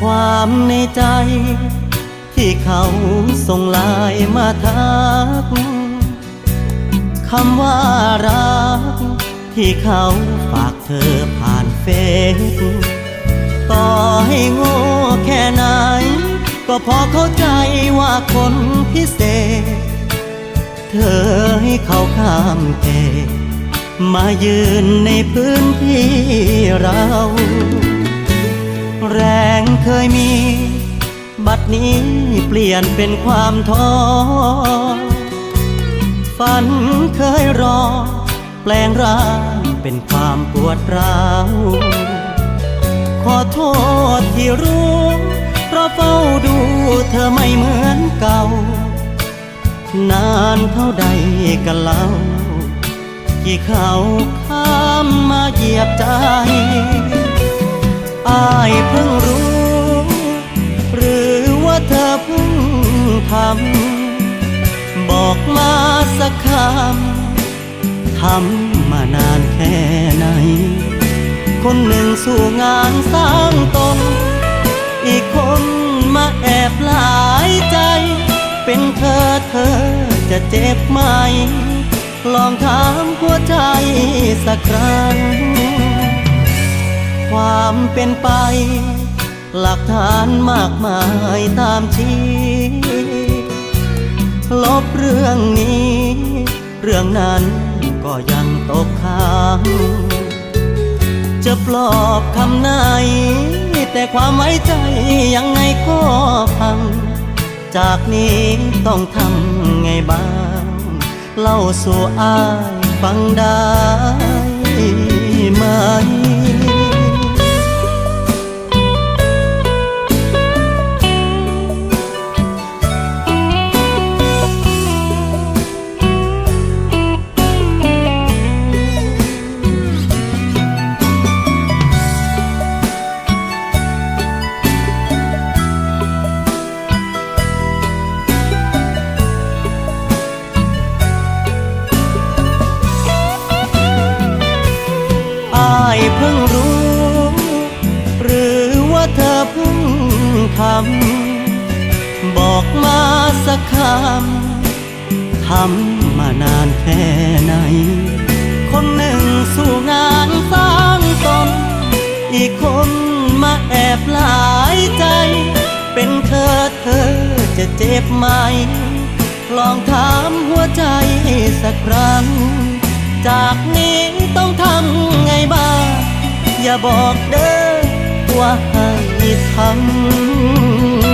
ความในใจ ที่เขาส่งไลายมาทักคำว่ารัก ที่เขาฝากเธอผ่านเฟซต่อให้โง่แค่ไหน ก็พอเข้าใจว่าคนพิเศษ เธอให้เขาข้ามเขตมายืนในพื้นที่เรา เคยมี บัดนี้เปลี่ยนเป็นความท้อฝันเคยรอ แปลงร่างเป็นความปวดร้าวขอโทษที่รู้เพราะเฝ้าดูเธอไม่เหมือนเก่า นานเท่าใดกันเล่าที่เขาข้ามมาเหยียบใจอายเพิ่ง ทำบอกมาสักคำทำมานานแค่ไหน คนหนึ่งสู่งานสร้างตน อีกคนมาแอบหลายใจ เป็นเธอเธอจะเจ็บไหม ลองถามหัวใจสักครั้ง ความเป็นไปหลักฐานมากมายตามชี้ ลบเรื่องนี้ เรื่องนั้นก็ยังตกค้าง จะปลอบคำไหน แต่ความไว้ใจยังไงก็พัง จากนี้ต้องทำไงบ้าง เล่าสู่อายฟังได้ไหม เพิ่งรู้ หรือว่าเธอเพิ่งทำบอกมาสักคำทำมานานแค่ไหน คนหนึ่งสู่งานสร้างตน อีกคนมาแอบหลายใจ เป็นเธอเธอจะเจ็บไหม ลองถามหัวใจสักครั้งจากนี้ต้องทำไงบ้าง อย่าบอกเด้อว่าให้ทำ